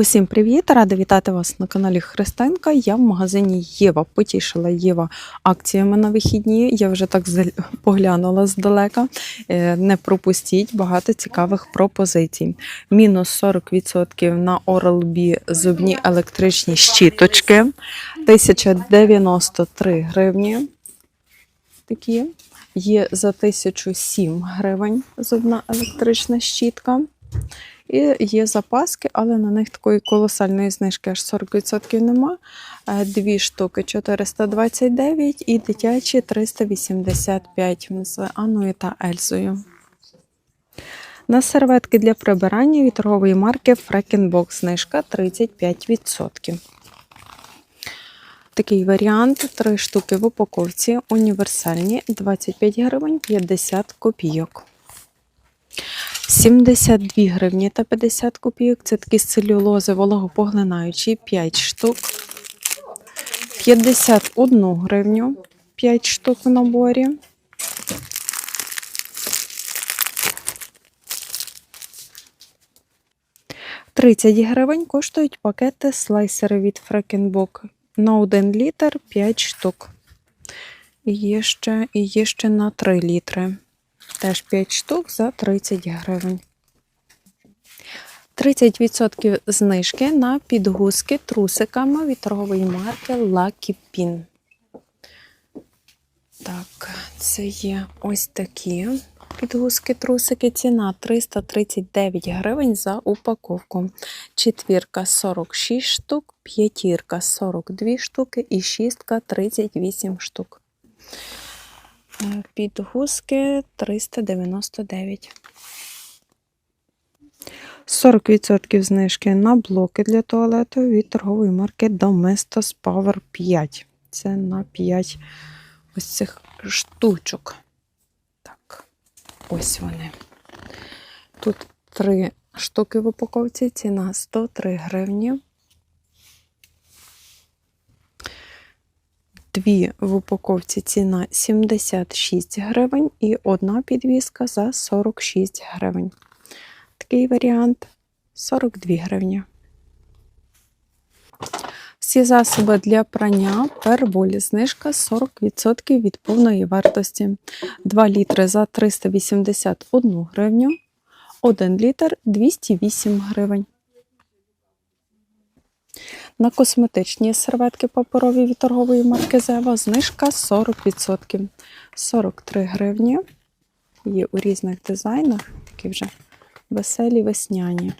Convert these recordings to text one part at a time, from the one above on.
Усім привіт! Рада вітати вас на каналі Христинка. Я в магазині Єва. Потішила Єва акціями на вихідні. Я вже так поглянула здалека. Е, Не пропустіть багато цікавих пропозицій. Мінус 40% на Oral-B зубні електричні щіточки. 1093 гривні. Такі. Є за 1007 гривень зубна електрична щітка. І є запаски, але на них такої колосальної знижки аж 40% нема. Е, Дві штуки 429 і дитячі 385 з Анною та Ельзою. На серветки для прибирання від торгової марки Freckenbox знижка 35%. Такий варіант: три штуки в упаковці, універсальні 25 гривень 50 копійок. 72 гривні та 50 копійок. Це такі з целюлози вологопоглинаючі 5 штук. 51 гривню 5 штук в наборі. Тридцять гривень коштують пакети слайсери від Фрекенбок на 1 літр 5 штук. І є ще, і є ще на 3 літри. Теж 5 штук за 30 гривень. 30% знижки на підгузки трусиками від торгової марки Lucky Pin. Так, це є ось такі підгузки трусики. Ціна 339 гривень за упаковку. Четвірка 46 штук, п'ятірка 42 штуки і шістка 38 штук. Підгузки 399. 40% знижки на блоки для туалету від торгової марки Domestos Power 5. Це на 5 ось цих штучок. Так, ось вони. Тут 3 штуки в упаковці, ціна 103 гривні. Дві в упаковці ціна 76 гривень і одна підвіска за 46 гривень. Такий варіант 42 гривні. Всі засоби для прання перболі знижка 40% від повної вартості. 2 літри за 381 гривню, 1 літр 208 гривень. На косметичні серветки паперові від торгової марки Зева знижка 40%. 43 гривні. Є у різних дизайнах, такі вже веселі весняні.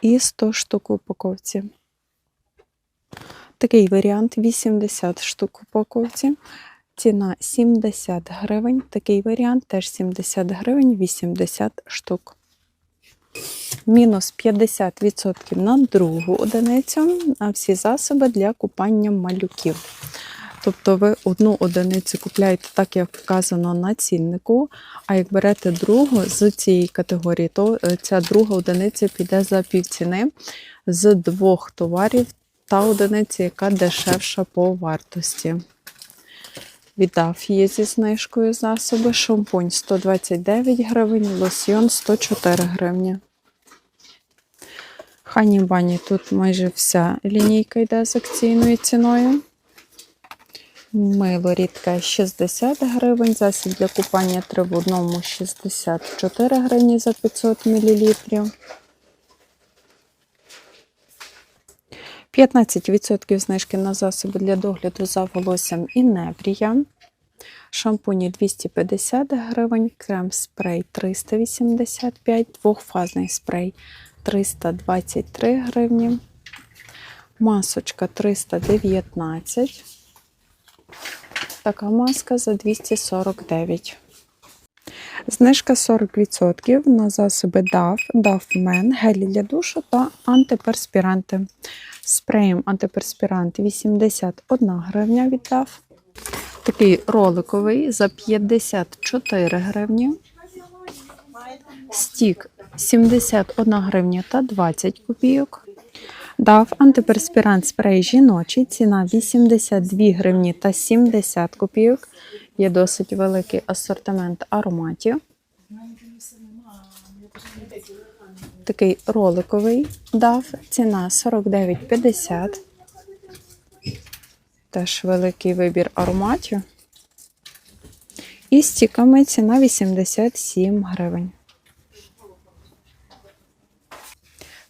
І 100 штук в упаковці. Такий варіант 80 штук в упаковці. Ціна 70 гривень. Такий варіант теж 70 гривень, 80 штук. Мінус 50% на другу одиницю, а всі засоби для купання малюків. Тобто ви одну одиницю купляєте так, як вказано на ціннику, а як берете другу з цієї категорії, то е, ця друга одиниця піде за півціни з двох товарів та одиниця, яка дешевша по вартості. Віддав є зі знижкою засоби. Шампунь 129 гривень, лосьйон 104 гривні. Хані бані тут майже вся лінійка йде з акційною ціною. Мило рідке 60 гривень, засіб для купання 3 в одному 64 гривні за 500 мл. 15% знижки на засоби для догляду за волоссям і небрія. Шампуні 250 гривень, крем-спрей 385, двохфазний спрей 323 гривні, масочка 319. Така маска за 249. Знижка 40% на засоби DAF, DAF Men, гелі для душу та антиперспіранти. Спреєм антиперспірант 81 гривня від DAF. Такий роликовий за 54 гривні. Стік 71 гривня та 20 копійок. Дав антиперспірант спрей жіночий, ціна 82 гривні та 70 копійок. Є досить великий асортимент ароматів. Такий роликовий дав. Ціна 49,50. Теж великий вибір ароматів. І з стіками ціна 87 гривень.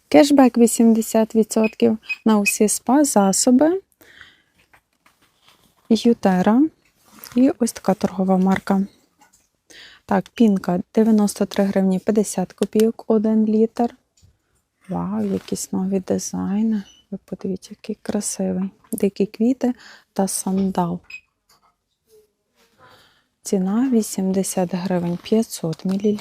Кешбек 80% на усі спа засоби. Ютера. І ось така торгова марка. Так, пінка 93 гривні 50 копійок 1 літр. Вау, якісь нові дизайни. Ви подивіться, який красивий. Дикі квіти та сандал. Ціна 80 гривень 500 мл.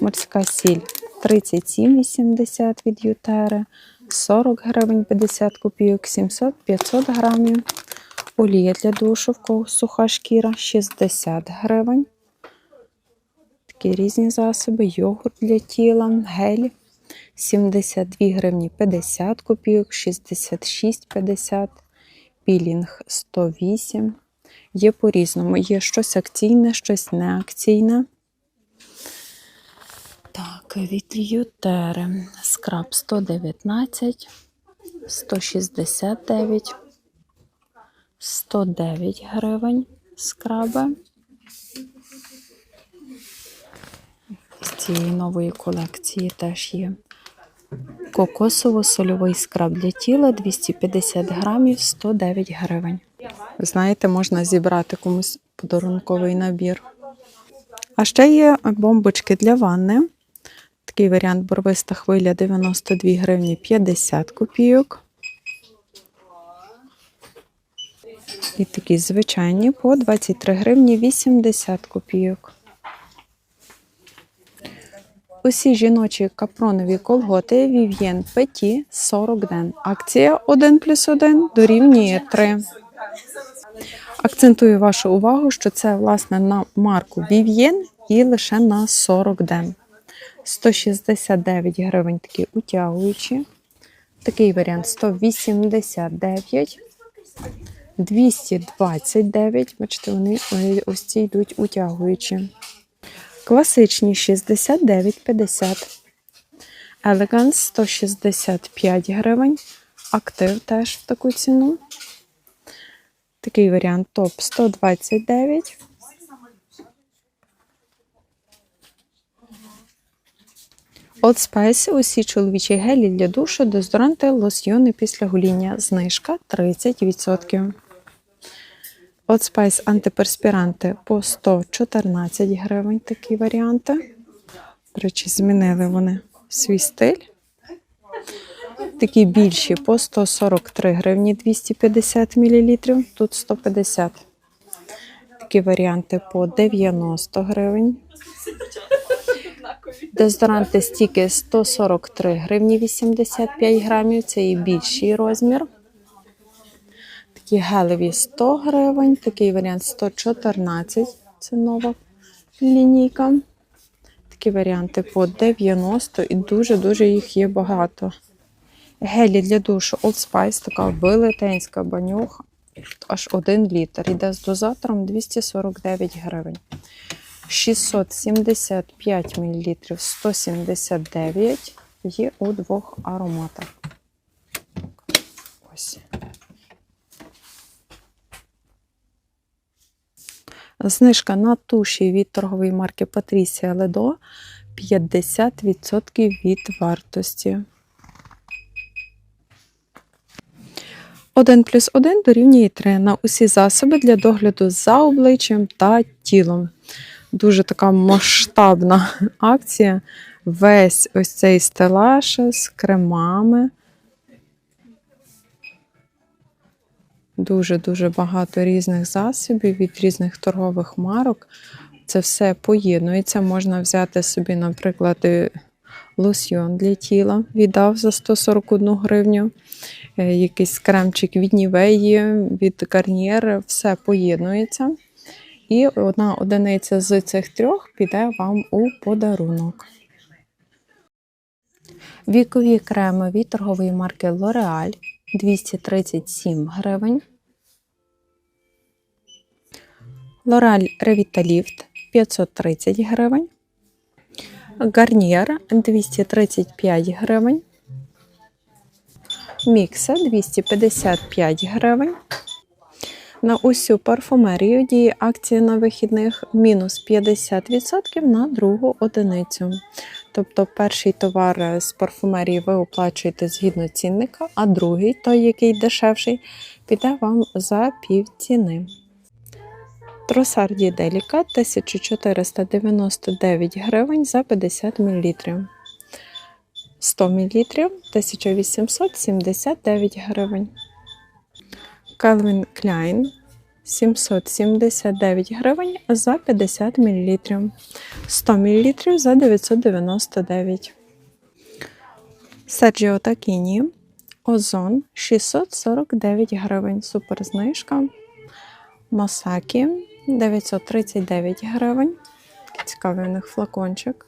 Морська сіль 37,80 від Ютери, 40 гривень 50 копійок, 700-500 грамів. Олія для душу в кого суха шкіра 60 гривень. Такі різні засоби, йогурт для тіла, гель 72 гривні 50 копійок, 66,50, пілінг 108. Є по-різному. Є щось акційне, щось неакційне. Так, від Ютери. Скраб 119, 169, 109 гривень скраби. З цієї нової колекції теж є. Кокосово-сольовий скраб для тіла 250 грамів 109 гривень. Знаєте, можна зібрати комусь подарунковий набір. А ще є бомбочки для ванни. Такий варіант борвиста хвиля 92 гривні 50 копійок. І такі звичайні по 23 гривні 80 копійок. Усі жіночі капронові колготи Vivien Petit 40 ден. Акція 1 плюс 1 дорівнює 3. Акцентую вашу увагу, що це власне на марку Vivien і лише на 40 ден. 169 гривень такі утягуючі. Такий варіант 189, 229. Бачите, вони ось ці йдуть утягуючі. Класичні 69,50. Елеганс 165 гривень. Актив теж в таку ціну. Такий варіант топ 129. Old Spice усі чоловічі гелі для душу, дезодоранти, лосьйони після гоління. Знижка 30%. Old Spice антиперспіранти по 114 гривень. Такі варіанти. До речі, змінили вони свій стиль. Такі більші по 143 гривні 250 мл, тут 150. Такі варіанти по 90 гривень. Дезодоранти стіки 143 гривні 85 грамів. Це і більший розмір. Такі гелеві 100 гривень, такий варіант 114. Це нова лінійка. Такі варіанти по 90 і дуже-дуже їх є багато. Гелі для душу Old Spice, така велетенська банюха, аж 1 літр. Іде з дозатором 249 гривень. 675 мл 179 є у двох ароматах. Ось. Знижка на туші від торгової марки Patricia Ledo 50% від вартості. 1 плюс 1 дорівнює 3 на усі засоби для догляду за обличчям та тілом. Дуже така масштабна акція. Весь ось цей стелаж з кремами. Дуже-дуже багато різних засобів від різних торгових марок. Це все поєднується. Можна взяти собі, наприклад, лосьйон для тіла, віддав за 141 гривню. Е, Якийсь кремчик від Нівеї, від Гарнієр, все поєднується. І одна одиниця з цих трьох піде вам у подарунок. Вікові креми від торгової марки L'Oreal 237 гривень. L'Oreal Revitalift 530 гривень. Гарнір 235 гривень. Мікса 255 гривень. На усю парфумерію діє акція на вихідних мінус 50% на другу одиницю. Тобто перший товар з парфумерії ви оплачуєте згідно цінника, а другий, той, який дешевший, піде вам за півціни. Тросарді Деліка 1499 гривень за 50 мл. 100 мл 1879 гривень. Calvin Klein 779 гривень за 50 мл. 100 мл за 999. Sergio Tacchini Озон 649 гривень. Супер знижка. Масакі 939 гривень. Цікавий у них флакончик.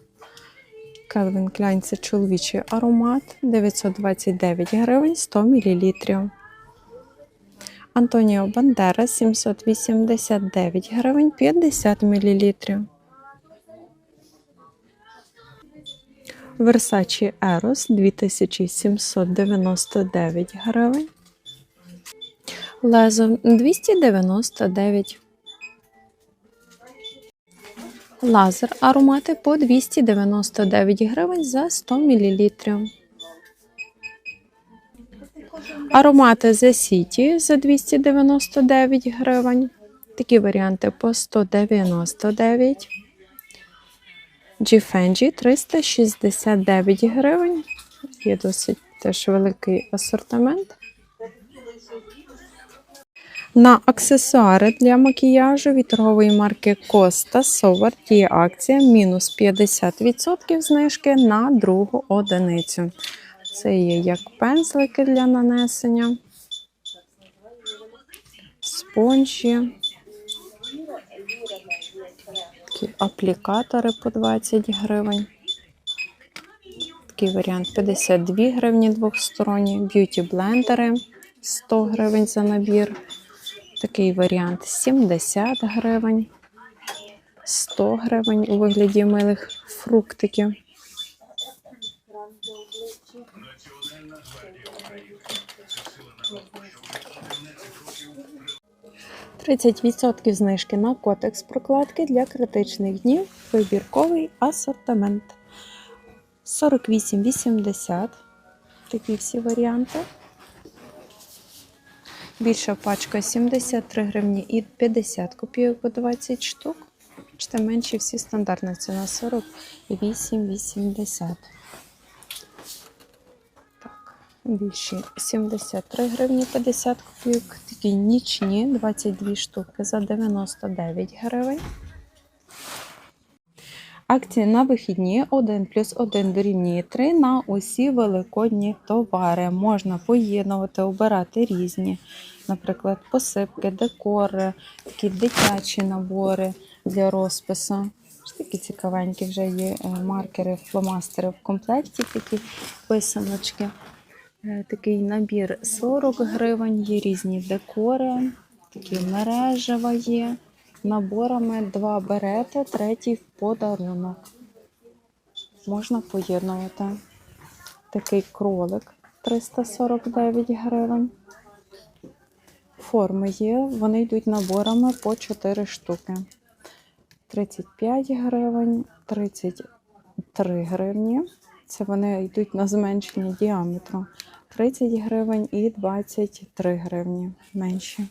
Klein це чоловічий аромат 929 гривень 100 мл. Антоніо Бандера 789 гривень 50 мл. Versace Eros 2799 гривень. Лезо 299. Лазер аромати по 299 гривень за 100 мл. Аромати The City за 299 гривень. Такі варіанти по 199. Givenchy 369 гривень. Є досить теж великий асортимент. На аксесуари для макіяжу від торгової марки Costa Sovar діє акція мінус 50% знижки на другу одиницю. Це є як пензлики для нанесення, спонжі, такі аплікатори по 20 гривень. Такий варіант 52 гривні двохсторонні, б'юті блендери 100 гривень за набір. Такий варіант 70 гривень, 100 гривень у вигляді милих фруктиків. Тридцять відсотків знижки на котекс прокладки для критичних днів. Вибірковий асортимент. 48,80. Такі всі варіанти. Більша пачка 73 гривні і 50 копійок по 20 штук. Бачите, менші всі стандартна ціна 48,80. Більші 73 гривні 50 копійок. Такі нічні 22 штуки за 99 гривень. Акції на вихідні 1 плюс 1 дорівнює 3 на усі великодні товари. Можна поєднувати, обирати різні, наприклад, посипки, декори, такі дитячі набори для розпису. Такі цікавенькі вже є е, маркери, фломастери в комплекті, такі писаночки. Е, Такий набір 40 гривень, є різні декори, такі мережева є наборами два берете, третій в подарунок. Можна поєднувати. Такий кролик 349 гривень. Форми є, вони йдуть наборами по 4 штуки. 35 гривень, 33 гривні. Це вони йдуть на зменшення діаметру. 30 гривень і 23 гривні менші.